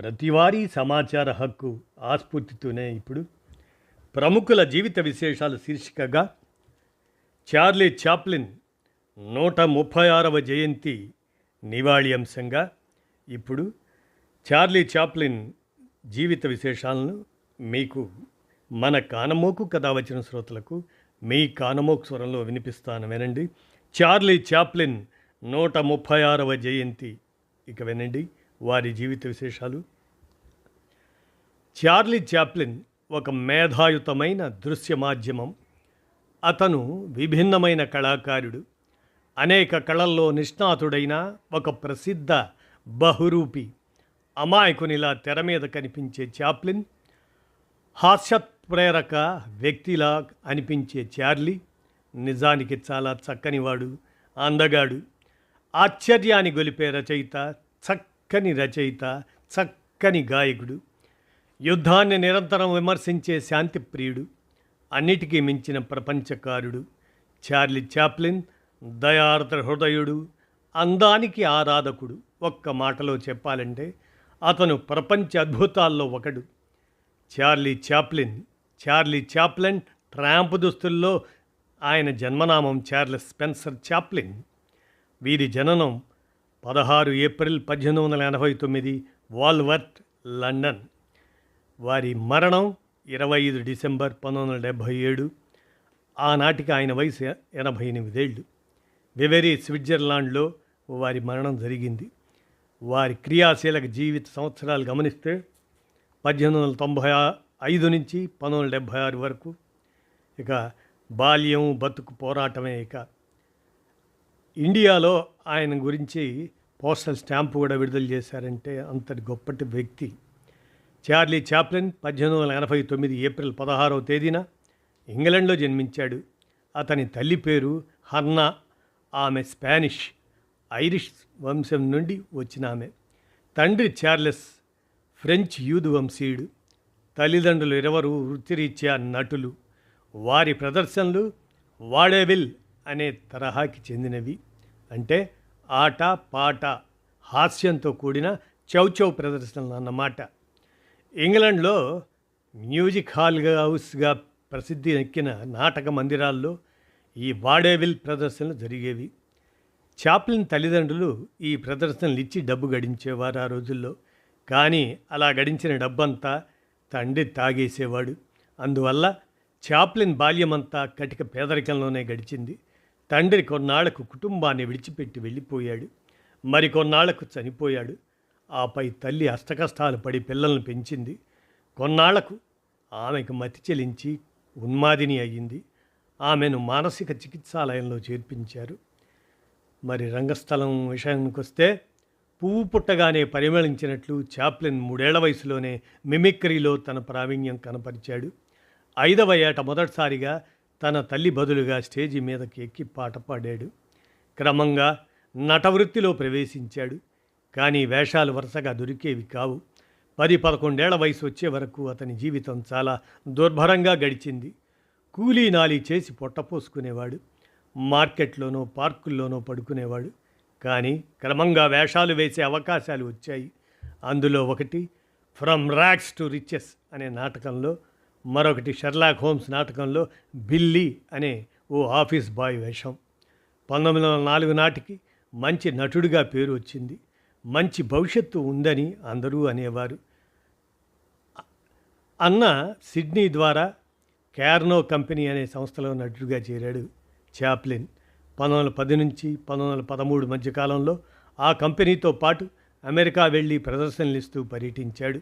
ప్రతివారీ సమాచార హక్కు ఆస్ఫూర్తితోనే ఇప్పుడు ప్రముఖుల జీవిత విశేషాల శీర్షికగా చార్లీ చాప్లిన్ నూట ముప్పై ఆరవ జయంతి నివాళి అంశంగా ఇప్పుడు చార్లీ చాప్లిన్ జీవిత విశేషాలను మీకు మన కానమోకు కథ వచ్చిన శ్రోతలకు మీ కానమోకు స్వరంలో వినిపిస్తాను వినండి. చార్లీ చాప్లిన్ నూట ముప్పై ఆరవ జయంతి ఇక వినండి. వారి జీవిత విశేషాలు? చార్లీ చాప్లిన్ ఒక మేధాయుతమైన దృశ్య మాధ్యమం. అతను విభిన్నమైన కళాకారుడు. అనేక కళల్లో నిష్ణాతుడైన ఒక ప్రసిద్ధ బహురూపి. అమాయకునిలా తెర మీద కనిపించే చాప్లిన్ హాస్యప్రేరక వ్యక్తిలా అనిపించే చార్లీ నిజానికి చాలా చక్కనివాడు అందగాడు ఆశ్చర్యాన్ని గొలిపే రచయిత చక్కని రచయిత చక్కని గాయకుడు యుద్ధాన్ని నిరంతరం విమర్శించే శాంతి ప్రియుడు అన్నిటికీ మించిన ప్రపంచకారుడు చార్లీ చాప్లిన్ దయార్ద్ర హృదయుడు అందానికి ఆరాధకుడు. ఒక్క మాటలో చెప్పాలంటే అతను ప్రపంచ అద్భుతాల్లో ఒకడు. Charlie Chaplin Charlie Chaplin tramp దుస్తుల్లో ఆయన జన్మనామం చార్లెస్ స్పెన్సర్ చాప్లిన్. వీరి జననం పదహారు ఏప్రిల్ పద్దెనిమిది వందల ఎనభై తొమ్మిది వాల్వర్త్ లండన్. వారి మరణం ఇరవై ఐదు డిసెంబర్ పంతొమ్మిది వందల డెబ్భై ఏడు. ఆనాటికి ఆయన వయసు ఎనభై ఎనిమిదేళ్ళు. వెవెరీ స్విట్జర్లాండ్లో వారి మరణం జరిగింది. వారి క్రియాశీలక జీవిత సంవత్సరాలు గమనిస్తే పద్దెనిమిది వందల తొంభై ఆ- ఐదు నుంచి పంతొమ్మిది వందల డెబ్భై ఆరు వరకు. ఇక బాల్యం బతుకు పోరాటమే ఇక. ఇండియాలో ఆయన గురించి పోస్టల్ స్టాంపు కూడా విడుదల చేశారంటే అంతటి గొప్పటి వ్యక్తి. చార్లీ చాప్లిన్ పద్దెనిమిది వందల ఎనభై తొమ్మిది ఏప్రిల్ పదహారవ తేదీన ఇంగ్లండ్లో జన్మించాడు. అతని తల్లి పేరు హర్నా ఆమె స్పానిష్ ఐరిష్ వంశం నుండి వచ్చిన ఆమె. తండ్రి చార్లెస్ ఫ్రెంచ్ యూదు వంశీయుడు. తల్లిదండ్రులు ఇరవరు వృత్తిరీత్యా నటులు. వారి ప్రదర్శనలు వాడేవిల్ అనే తరహాకి చెందినవి. అంటే ఆట పాట హాస్యంతో కూడిన చౌచౌ ప్రదర్శనలు అన్నమాట. ఇంగ్లండ్లో మ్యూజిక్ హాల్ హౌస్గా ప్రసిద్ధి ఎక్కిన నాటక మందిరాల్లో ఈ వాడేవిల్ ప్రదర్శనలు జరిగేవి. చాప్లిన్ తల్లిదండ్రులు ఈ ప్రదర్శనలు ఇచ్చి డబ్బు గడించేవారు ఆ రోజుల్లో. కానీ అలా గడించిన డబ్బంతా తండ్రి తాగేసేవాడు. అందువల్ల చాప్లిన్ బాల్యమంతా కటిక పేదరికంలోనే గడిచింది. తండ్రి కొన్నాళ్ళకు కుటుంబాన్ని విడిచిపెట్టి వెళ్ళిపోయాడు. మరికొన్నాళ్ళకు చనిపోయాడు. ఆపై తల్లి అష్టకష్టాలు పడి పిల్లల్ని పెంచింది. కొన్నాళ్ళకు ఆమెకు మతి చెలించి ఉన్మాదిని అయ్యింది. ఆమెను మానసిక చికిత్సాలయంలో చేర్పించారు. మరి రంగస్థలం విషయానికి వస్తే పువ్వు పుట్టగానే పరిమళించినట్లు చాప్లిన్ మూడేళ్ళ వయసులోనే మిమిక్రీలో తన ప్రావీణ్యం కనపరిచాడు. ఐదవ ఏట మొదటిసారిగా తన తల్లి బదులుగా స్టేజి మీదకి ఎక్కి పాట పాడాడు. క్రమంగా నటవృత్తిలో ప్రవేశించాడు. కానీ వేషాలు వరుసగా దొరికేవి కావు. పది పదకొండేళ్ళ వయసు వచ్చే వరకు అతని జీవితం చాలా దుర్భరంగా గడిచింది. కూలీ నాలి చేసి పొట్టపోసుకునేవాడు మార్కెట్లోనో పార్కుల్లోనో పడుకునేవాడు. కానీ క్రమంగా వేషాలు వేసే అవకాశాలు వచ్చాయి. అందులో ఒకటి ఫ్రమ్ ర్యాక్స్ టు రిచెస్ అనే నాటకంలో మరొకటి షెర్లాక్ హోమ్స్ నాటకంలో బిల్లీ అనే ఓ ఆఫీస్ బాయ్ వేషం. పంతొమ్మిది వందల నాలుగు నాటికి మంచి నటుడిగా పేరు వచ్చింది. మంచి భవిష్యత్తు ఉందని అందరూ అనేవారు. అన్న సిడ్నీ ద్వారా క్యార్నో కంపెనీ అనే సంస్థలో నటుడిగా చేరాడు చాప్లిన్. పంతొమ్మిది వందల పది నుంచి పంతొమ్మిది వందల పదమూడు మధ్యకాలంలో ఆ కంపెనీతో పాటు అమెరికా వెళ్ళి ప్రదర్శనలు ఇస్తూ పర్యటించాడు.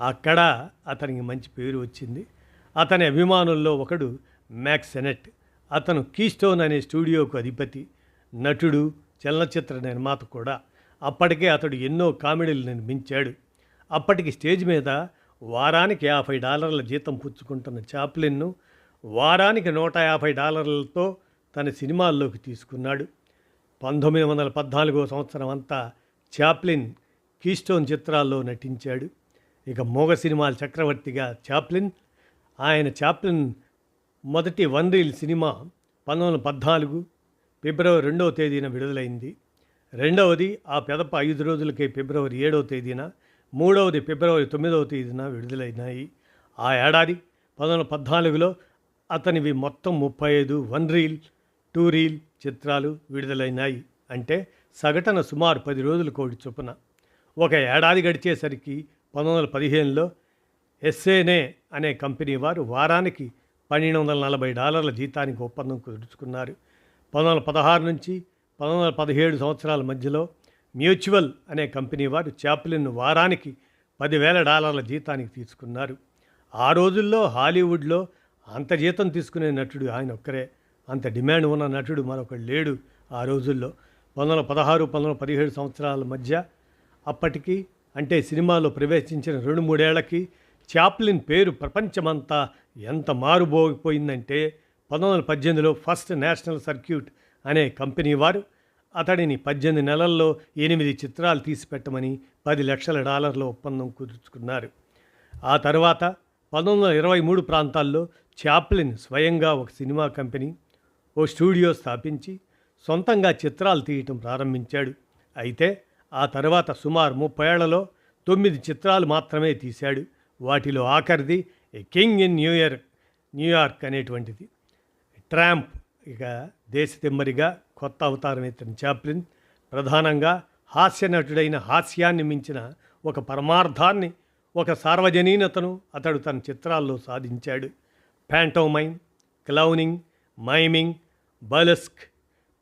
అక్కడ అతనికి మంచి పేరు వచ్చింది. అతని అభిమానుల్లో ఒకడు మ్యాక్స్ సెనెట్ అతను కీస్టోన్ అనే స్టూడియోకు అధిపతి నటుడు చలనచిత్ర నిర్మాత కూడా. అప్పటికే అతడు ఎన్నో కామెడీలు నిర్మించాడు. అప్పటికి స్టేజ్ మీద వారానికి యాభై డాలర్ల జీతం పుచ్చుకుంటున్న చాప్లిన్ను వారానికి నూట యాభై డాలర్లతో తన సినిమాల్లోకి తీసుకున్నాడు. పంతొమ్మిది వందల పద్నాలుగో సంవత్సరం అంతా చాప్లిన్ కీస్టోన్ చిత్రాల్లో నటించాడు. ఇక మోగ సినిమాల చక్రవర్తిగా చాప్లిన్. ఆయన చాప్లిన్ మొదటి వన్ రీల్ సినిమా పంతొమ్మిది వందల పద్నాలుగు ఫిబ్రవరి రెండవ తేదీన విడుదలైంది. రెండవది ఆ పెదప ఐదు రోజులకే ఫిబ్రవరి ఏడవ తేదీన మూడవది ఫిబ్రవరి తొమ్మిదవ తేదీన విడుదలైనాయి. ఆ ఏడాది పంతొమ్మిది వందల పద్నాలుగులో అతనివి మొత్తం ముప్పై ఐదు వన్ రీల్ టూ రీల్ చిత్రాలు విడుదలైనాయి. అంటే సగటున సుమారు పది రోజుల కోటి చొప్పున. ఒక ఏడాది గడిచేసరికి పంతొమ్మిది వందల పదిహేనులో ఎస్ఏనే అనే కంపెనీ వారు వారానికి పన్నెండు వందల నలభై డాలర్ల జీతానికి ఒప్పందం కుదుర్చుకున్నారు. పంతొమ్మిది వందల పదహారు నుంచి పంతొమ్మిది వందల పదిహేడు సంవత్సరాల మధ్యలో మ్యూచువల్ అనే కంపెనీ వారు చాప్లిన్ వారానికి పదివేల డాలర్ల జీతానికి తీసుకున్నారు. ఆ రోజుల్లో హాలీవుడ్లో అంత జీతం తీసుకునే నటుడు ఆయన ఒక్కరే. అంత డిమాండ్ ఉన్న నటుడు మరొకడు లేడు ఆ రోజుల్లో. పంతొమ్మిది వందల పదహారు పంతొమ్మిది వందల పదిహేడు సంవత్సరాల మధ్య అప్పటికి అంటే సినిమాలో ప్రవేశించిన రెండు మూడేళ్ళకి చాప్లిన్ పేరు ప్రపంచమంతా ఎంత మారుబోగిపోయిందంటే పంతొమ్మిది వందల పద్దెనిమిదిలో ఫస్ట్ నేషనల్ సర్క్యూట్ అనే కంపెనీ వారు అతడిని పద్దెనిమిది నెలల్లో ఎనిమిది చిత్రాలు తీసిపెట్టమని పది లక్షల డాలర్ల ఒప్పందం కుదుర్చుకున్నారు. ఆ తర్వాత పంతొమ్మిది వందల ఇరవై మూడు ప్రాంతాల్లో చాప్లిన్ స్వయంగా ఒక సినిమా కంపెనీ ఓ స్టూడియో స్థాపించి సొంతంగా చిత్రాలు తీయటం ప్రారంభించాడు. అయితే ఆ తర్వాత సుమారు ముప్పై ఏళ్ళలో తొమ్మిది చిత్రాలు మాత్రమే తీశాడు. వాటిలో ఆఖరిది a king in New York New York అనేటువంటిది. ట్రాంప్ ఇక దేశతిమ్మరిగా కొత్త అవతారం ఎత్తిన చాప్లిన్ ప్రధానంగా హాస్య నటుడైన హాస్యాన్ని మించిన ఒక పరమార్థాన్ని ఒక సార్వజనీనతను అతడు తన చిత్రాల్లో సాధించాడు. Pantomime clowning miming burlesque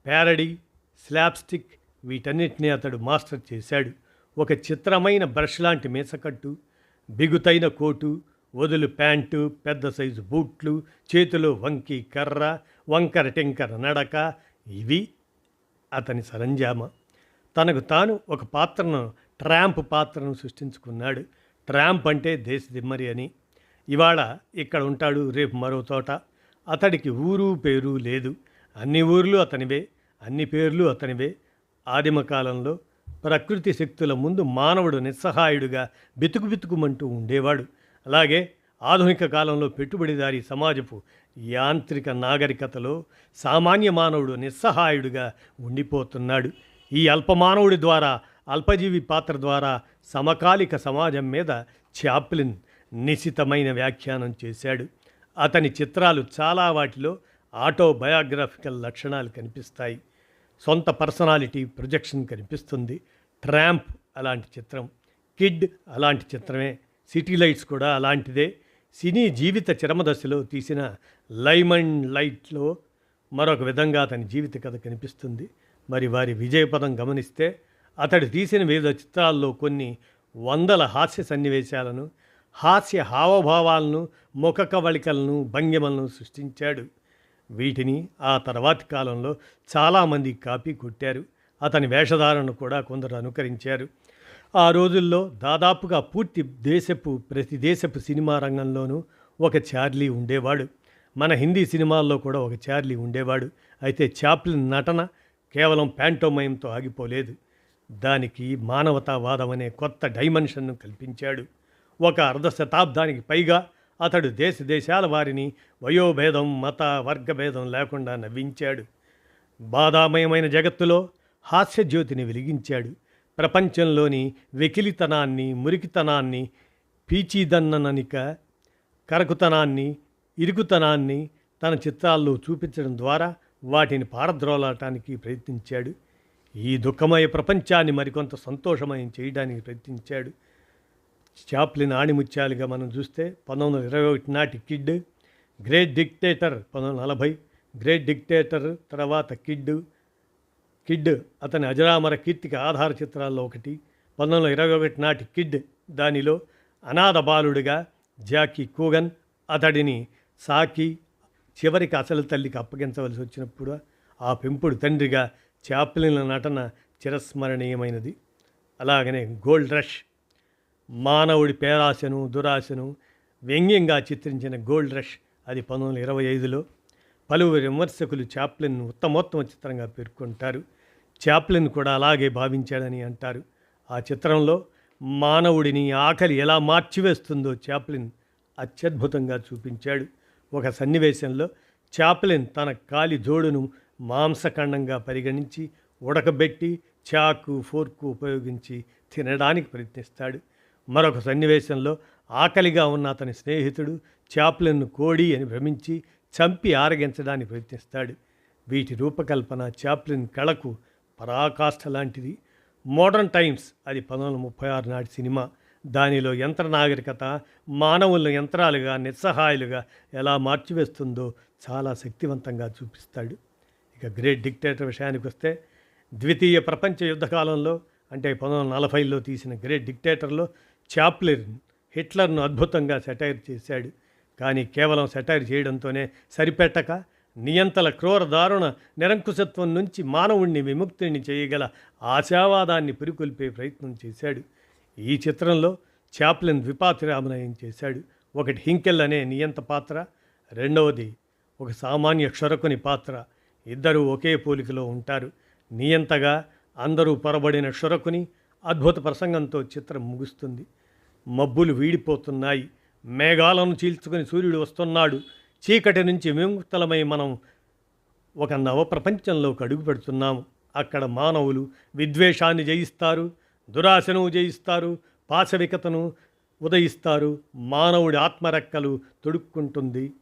parody slapstick వీటన్నిటినీ అతడు మాస్టర్ చేశాడు. ఒక చిత్రమైన బ్రష్ లాంటి మీసకట్టు బిగుతైన కోటు వదులు ప్యాంటు పెద్ద సైజు బూట్లు చేతిలో వంకి కర్ర వంకర టెంకర నడక ఇవి అతని సరంజామ. తనకు తాను ఒక పాత్రను ట్రాంప్ పాత్రను సృష్టించుకున్నాడు. ట్రాంప్ అంటే దేశ దిమ్మరి అని. ఇవాళ ఇక్కడ ఉంటాడు రేపు మరో చోట అతడికి ఊరు పేరు లేదు. అన్ని ఊర్లు అతనివే అన్ని పేర్లు అతనివే. ఆదిమ కాలంలో ప్రకృతి శక్తుల ముందు మానవుడు నిస్సహాయుడుగా బితుకు బితుకుమంటూ ఉండేవాడు. అలాగే ఆధునిక కాలంలో పెట్టుబడిదారీ సమాజపు యాంత్రిక నాగరికతలో సామాన్య మానవుడు నిస్సహాయుడుగా ఉండిపోతున్నాడు. ఈ అల్పమానవుడి ద్వారా అల్పజీవి పాత్ర ద్వారా సమకాలిక సమాజం మీద చాప్లిన్ నిశితమైన వ్యాఖ్యానం చేశాడు. అతని చిత్రాలు చాలా వాటిలో ఆటోబయోగ్రాఫికల్ లక్షణాలు కనిపిస్తాయి. సొంత పర్సనాలిటీ ప్రొజెక్షన్ కనిపిస్తుంది. ట్రాంప్ అలాంటి చిత్రం కిడ్ అలాంటి చిత్రమే. సిటీ లైట్స్ కూడా అలాంటిదే. సినీ జీవిత చరమదశలో తీసిన లైమండ్ లైట్లో మరొక విధంగా అతని జీవిత కథ కనిపిస్తుంది. మరి వారి విజయపదం గమనిస్తే అతడు తీసిన వివిధ చిత్రాల్లో కొన్ని వందల హాస్య సన్నివేశాలను హాస్య హావభావాలను ముఖ కవళికలను భంగిమలను సృష్టించాడు. వీటిని ఆ తర్వాతి కాలంలో చాలామంది కాపీ కొట్టారు. అతని వేషధారణను కూడా కొందరు అనుకరించారు. ఆ రోజుల్లో దాదాపుగా పూర్తి దేశపు ప్రతి దేశపు సినిమా రంగంలోనూ ఒక చార్లీ ఉండేవాడు. మన హిందీ సినిమాల్లో కూడా ఒక చార్లీ ఉండేవాడు. అయితే చాప్లిన్ నటన కేవలం ప్యాంటోమయంతో ఆగిపోలేదు. దానికి మానవతావాదం అనే కొత్త డైమెన్షన్ను కల్పించాడు. ఒక అర్ధ శతాబ్దానికి పైగా అతడు దేశ దేశాల వారిని వయోభేదం మత వర్గభేదం లేకుండా నవ్వించాడు. బాధామయమైన జగత్తులో హాస్యజ్యోతిని వెలిగించాడు. ప్రపంచంలోని వెకిలితనాన్ని మురికితనాన్ని పీచీదన్నననిక కరకుతనాన్ని ఇరుకుతనాన్ని తన చిత్రాల్లో చూపించడం ద్వారా వాటిని పారద్రోలటానికి ప్రయత్నించాడు. ఈ దుఃఖమయ ప్రపంచాన్ని మరికొంత సంతోషమయం చేయడానికి ప్రయత్నించాడు. చాప్లిన్ ఆణిముత్యాలుగా మనం చూస్తే పంతొమ్మిది వందల ఇరవై ఒకటి నాటి కిడ్ గ్రేట్ డిక్టేటర్ పంతొమ్మిది వందల నలభై గ్రేట్ డిక్టేటర్ తర్వాత కిడ్ కిడ్ అతని అజరామర కీర్తికి ఆధార చిత్రాల్లో ఒకటి. పంతొమ్మిది వందల ఇరవై ఒకటి నాటి కిడ్ దానిలో అనాథ బాలుడిగా జాకీ కూగన్ అతడిని సాకి చివరికి అసలు తల్లికి అప్పగించవలసి వచ్చినప్పుడు ఆ పెంపుడు తండ్రిగా చాప్లిన్ల నటన చిరస్మరణీయమైనది. అలాగనే గోల్డ్ రష్ మానవుడి పేరాశను దురాశను వ్యంగ్యంగా చిత్రించిన గోల్డ్ రష్ అది పంతొమ్మిది వందల ఇరవై ఐదులో పలువురు విమర్శకులు చాప్లిన్ ఉత్తమోత్తమ చిత్రంగా పేర్కొంటారు. చాప్లిన్ కూడా అలాగే భావించాడని అంటారు. ఆ చిత్రంలో మానవుడిని ఆకలి ఎలా మార్చివేస్తుందో చాప్లిన్ అత్యద్భుతంగా చూపించాడు. ఒక సన్నివేశంలో చాప్లిన్ తన కాలి జోడును మాంసఖండంగా పరిగణించి ఉడకబెట్టి చాకు ఫోర్కు ఉపయోగించి తినడానికి ప్రయత్నిస్తాడు. మరొక సన్నివేశంలో ఆకలిగా ఉన్న అతని స్నేహితుడు చాప్లిన్ను కోడి అని భ్రమించి చంపి ఆరగించడానికి ప్రయత్నిస్తాడు. వీటి రూపకల్పన చాప్లిన్ కళకు పరాకాష్ఠ లాంటిది. మోడర్న్ టైమ్స్ అది పంతొమ్మిది ముప్పై ఆరు నాటి సినిమా. దానిలో యంత్ర నాగరికత మానవులను యంత్రాలుగా నిస్సహాయులుగా ఎలా మార్చివేస్తుందో చాలా శక్తివంతంగా చూపిస్తాడు. ఇక గ్రేట్ డిక్టేటర్ విషయానికి వస్తే ద్వితీయ ప్రపంచ యుద్ధకాలంలో అంటే పంతొమ్మిది వందల నలభైలో తీసిన గ్రేట్ డిక్టేటర్లో చాప్లిన్ హిట్లర్ను అద్భుతంగా సెటైర్ చేశాడు. కానీ కేవలం సెటైర్ చేయడంతోనే సరిపెట్టక నియంతల క్రూర దారుణ నిరంకుశత్వం నుంచి మానవుణ్ణి విముక్తిని చేయగల ఆశావాదాన్ని పురికొల్పే ప్రయత్నం చేశాడు. ఈ చిత్రంలో చాప్లిన్ ద్విపాత్రాభినయం చేశాడు. ఒకటి హింకెల్ అనే నియంత పాత్ర రెండవది ఒక సామాన్య క్షురకుని పాత్ర. ఇద్దరూ ఒకే పోలికలో ఉంటారు. నియంతగా అందరూ పొరబడిన క్షురకుని అద్భుత ప్రసంగంతో చిత్రం ముగుస్తుంది. మబ్బులు వీడిపోతున్నాయి. మేఘాలను చీల్చుకుని సూర్యుడు వస్తున్నాడు. చీకటి నుంచి విముక్తలమై మనం ఒక నవ ప్రపంచంలోకి అడుగు పెడుతున్నాము. అక్కడ మానవులు విద్వేషాన్ని జయిస్తారు దురాశను జయిస్తారు పాశవికతను ఉదయిస్తారు. మానవుడి ఆత్మరెక్కలు తొడుక్కుంటుంది.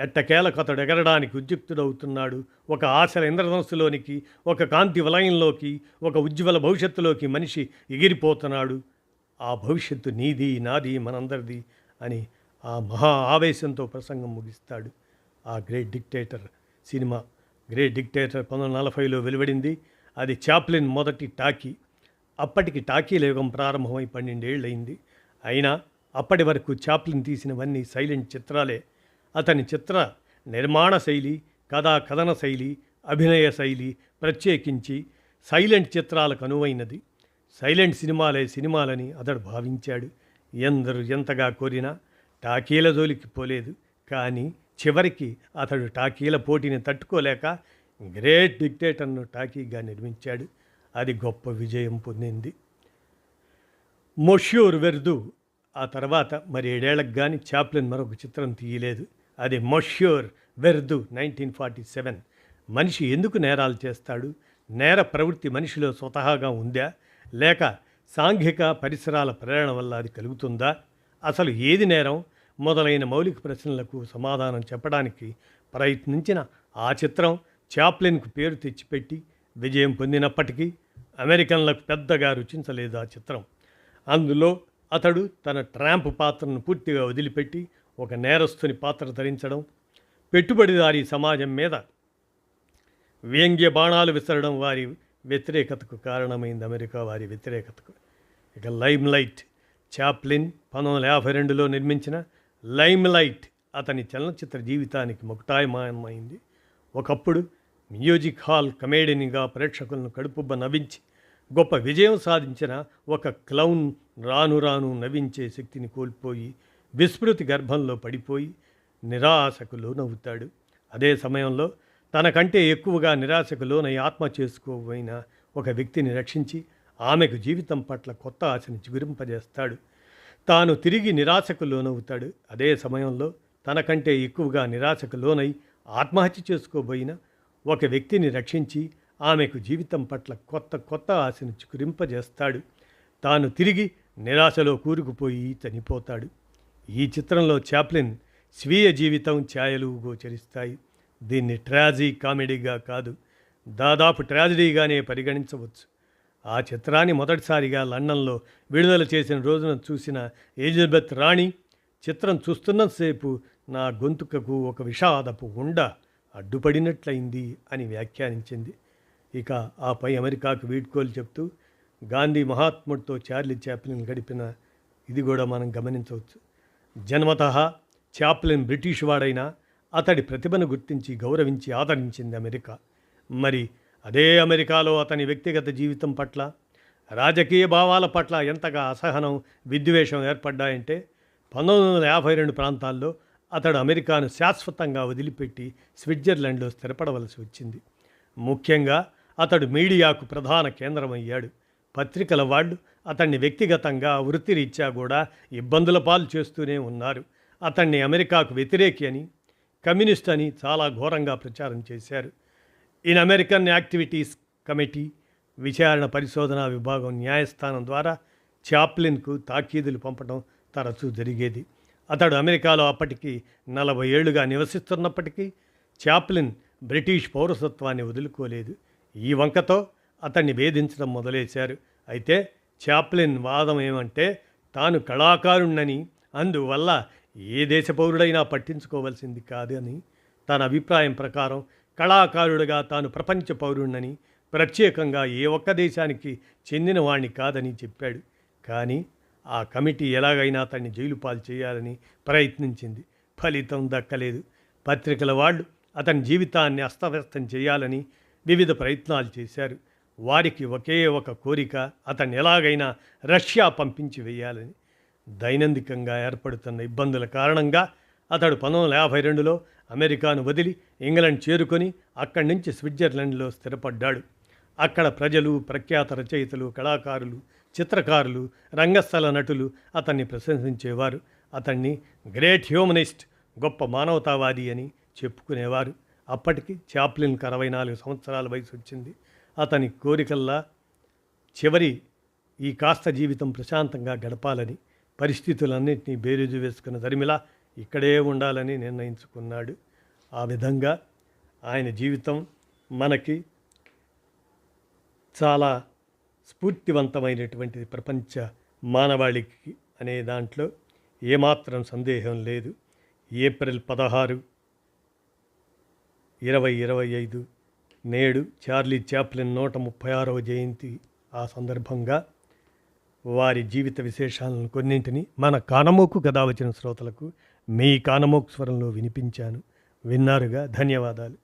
ఎట్టకేలకతడు ఎగరడానికి ఉద్యుక్తుడవుతున్నాడు. ఒక ఆశల ఇంద్రధనస్సులోనికి ఒక కాంతి వలయంలోకి ఒక ఉజ్వల భవిష్యత్తులోకి మనిషి ఎగిరిపోతున్నాడు. ఆ భవిష్యత్తు నీది నాది మనందరిది అని ఆ మహా ఆవేశంతో ప్రసంగం ముగిస్తాడు ఆ great dictator cinema. Great dictator పంతొమ్మిది వందల నలభైలో వెలువడింది. అది చాప్లిన్ మొదటి టాకీ. అప్పటికి టాకీల యుగం ప్రారంభమై పన్నెండేళ్ళయింది అయినా అప్పటి వరకు చాప్లిన్ తీసినవన్నీ సైలెంట్ చిత్రాలే. అతని చిత్ర నిర్మాణ శైలి కథా కథన శైలి అభినయ శైలి ప్రత్యేకించి సైలెంట్ చిత్రాలకు అనువైనది. సైలెంట్ సినిమాలే సినిమాలని అతడు భావించాడు. ఎందరు ఎంతగా కోరినా టాకీల జోలికి పోలేదు. కానీ చివరికి అతడు టాకీల పోటీని తట్టుకోలేక గ్రేట్ డిక్టేటర్ను టాకీగా నిర్మించాడు. అది గొప్ప విజయం పొందింది. మొష్యూర్ వెర్దు ఆ తర్వాత మరి ఏడేళ్ళకు కానీ చాప్లిన్ మరొక చిత్రం తీయలేదు. అది Monsieur Verdoux nineteen forty seven. మనిషి ఎందుకు నేరాలు చేస్తాడు? నేర ప్రవృత్తి మనిషిలో స్వతహాగా ఉందా? లేక సాంఘిక పరిసరాల ప్రేరణ వల్ల అది కలుగుతుందా? అసలు ఏది నేరం? మొదలైన మౌలిక ప్రశ్నలకు సమాధానం చెప్పడానికి ప్రయత్నించిన ఆ చిత్రం చాప్లిన్కు పేరు తెచ్చిపెట్టి విజయం పొందినప్పటికీ అమెరికన్లకు పెద్దగా రుచించలేదు ఆ చిత్రం. అందులో అతడు తన ట్రాంప్ పాత్రను పూర్తిగా వదిలిపెట్టి ఒక నేరస్తుని పాత్ర ధరించడం పెట్టుబడిదారీ సమాజం మీద వ్యంగ్య బాణాలు విసరడం వారి వ్యతిరేకతకు కారణమైంది అమెరికా వారి వ్యతిరేకతకు. ఇక లైమ్ లైట్ చాప్లిన్ పంతొమ్మిది వందల యాభై రెండులో నిర్మించిన లైమ్ లైట్ అతని చలనచిత్ర జీవితానికి ముక్తాయమాయమైంది ఒకప్పుడు మ్యూజిక్ హాల్ కమేడియన్గా ప్రేక్షకులను కడుపుబ్బ నవ్వించి గొప్ప విజయం సాధించిన ఒక క్లౌన్ రాను రాను నవ్వించే శక్తిని కోల్పోయి విస్మృతి గర్భంలో పడిపోయి నిరాశకు లోనవుతాడు. అదే సమయంలో తనకంటే ఎక్కువగా నిరాశకు లోనై ఆత్మ చేసుకోబోయిన ఒక వ్యక్తిని రక్షించి ఆమెకు జీవితం పట్ల కొత్త ఆశని చిగురింపజేస్తాడు. తాను తిరిగి నిరాశకు లోనవుతాడు. అదే సమయంలో తనకంటే ఎక్కువగా నిరాశకు లోనై ఆత్మహత్య చేసుకోబోయిన ఒక వ్యక్తిని రక్షించి ఆమెకు జీవితం పట్ల కొత్త కొత్త ఆశను చికురింపజేస్తాడు తాను తిరిగి నిరాశలో కూరుకుపోయి చనిపోతాడు. ఈ చిత్రంలో చాప్లిన్ స్వీయ జీవితం ఛాయలు గోచరిస్తాయి. దీన్ని ట్రాజీ కామెడీగా కాదు దాదాపు ట్రాజడీగానే పరిగణించవచ్చు. ఆ చిత్రాన్ని మొదటిసారిగా లండన్లో విడుదల చేసిన రోజున చూసిన ఎలిజబెత్ రాణి చిత్రం చూస్తున్నంతసేపు నా గొంతుకకు ఒక విషాదపు ఉండ అడ్డుపడినట్లయింది అని వ్యాఖ్యానించింది. ఇక ఆపై అమెరికాకు వీడ్కోలు చెప్తూ గాంధీ మహాత్ముడితో చార్లీ చాప్లిన్ గడిపిన ఇది కూడా మనం గమనించవచ్చు. జన్మత చాప్లిన్ బ్రిటిష్ వాడైనా అతడి ప్రతిభను గుర్తించి గౌరవించి ఆదరించింది అమెరికా. మరి అదే అమెరికాలో అతని వ్యక్తిగత జీవితం పట్ల రాజకీయ భావాల పట్ల ఎంతగా అసహనం విద్వేషం ఏర్పడ్డాయంటే పంతొమ్మిది వందల యాభై రెండు ప్రాంతాల్లో అతడు అమెరికాను శాశ్వతంగా వదిలిపెట్టి స్విట్జర్లాండ్లో స్థిరపడవలసి వచ్చింది. ముఖ్యంగా అతడు మీడియాకు ప్రధాన కేంద్రమయ్యాడు. పత్రికల వాళ్ళు అతన్ని వ్యక్తిగతంగా వృత్తిరీత్యా కూడా ఇబ్బందుల పాలు చేస్తూనే ఉన్నారు. అతన్ని అమెరికాకు వ్యతిరేకి అని కమ్యూనిస్ట్ అని చాలా ఘోరంగా ప్రచారం చేశారు. ఇన్ అమెరికన్ యాక్టివిటీస్ కమిటీ విచారణ పరిశోధన విభాగం న్యాయస్థానం ద్వారా చాప్లిన్కు తాకీదులు పంపడం తరచూ జరిగేది. అతడు అమెరికాలో అప్పటికి నలభై ఏళ్ళుగా నివసిస్తున్నప్పటికీ చాప్లిన్ బ్రిటిష్ పౌరసత్వాన్ని వదులుకోలేదు. ఈ వంకతో అతన్ని వేధించడం మొదలేశారు అయితే చాప్లిన్ వాదం ఏమంటే తాను కళాకారుణ్ణని అందువల్ల ఏ దేశ పౌరుడైనా పట్టించుకోవాల్సింది కాదని తన అభిప్రాయం ప్రకారం కళాకారుడుగా తాను ప్రపంచ పౌరుణ్ణని ప్రత్యేకంగా ఏ ఒక్క దేశానికి చెందినవాణ్ణి కాదని చెప్పాడు. కానీ ఆ కమిటీ ఎలాగైనా అతన్ని జైలు పాలు చేయాలని ప్రయత్నించింది. ఫలితం దక్కలేదు. పత్రికల వాళ్ళు అతని జీవితాన్ని అస్తవ్యస్తం చేయాలని వివిధ ప్రయత్నాలు చేశారు. వారికి ఒకే ఒక కోరిక అతన్ని ఎలాగైనా రష్యా పంపించి వేయాలని. దైనందికంగా ఏర్పడుతున్న ఇబ్బందుల కారణంగా అతడు పంతొమ్మిది వందల యాభై రెండులో అమెరికాను వదిలి ఇంగ్లాండ్ చేరుకొని అక్కడి నుంచి స్విట్జర్లాండ్లో స్థిరపడ్డాడు. అక్కడ ప్రజలు ప్రఖ్యాత రచయితలు కళాకారులు చిత్రకారులు రంగస్థల నటులు అతన్ని ప్రశంసించేవారు. అతన్ని గ్రేట్ హ్యూమనిస్ట్ గొప్ప మానవతావాది అని చెప్పుకునేవారు. అప్పటికి చాప్లిన్కి అరవై నాలుగు సంవత్సరాల వయసు వచ్చింది. అతని కోరికల్లా చివరి ఈ కాస్త జీవితం ప్రశాంతంగా గడపాలని పరిస్థితులన్నింటినీ బేరీజు వేసుకున్న దరిమిలా ఇక్కడే ఉండాలని నిర్ణయించుకున్నాడు. ఆ విధంగా ఆయన జీవితం మనకి చాలా స్ఫూర్తివంతమైనటువంటిది ప్రపంచ మానవాళికి అనే దాంట్లో ఏమాత్రం సందేహం లేదు. ఏప్రిల్ పదహారు ఇరవై ఇరవై ఐదు నేడు చార్లీ చాప్లిన్ నూట ముప్పై ఆరవ జయంతి ఆ సందర్భంగా వారి జీవిత విశేషాలను కొన్నింటిని మన కానమోకు కథ వచ్చిన శ్రోతలకు మీ కానమోకు స్వరంలో వినిపించాను. విన్నారుగా? ధన్యవాదాలు.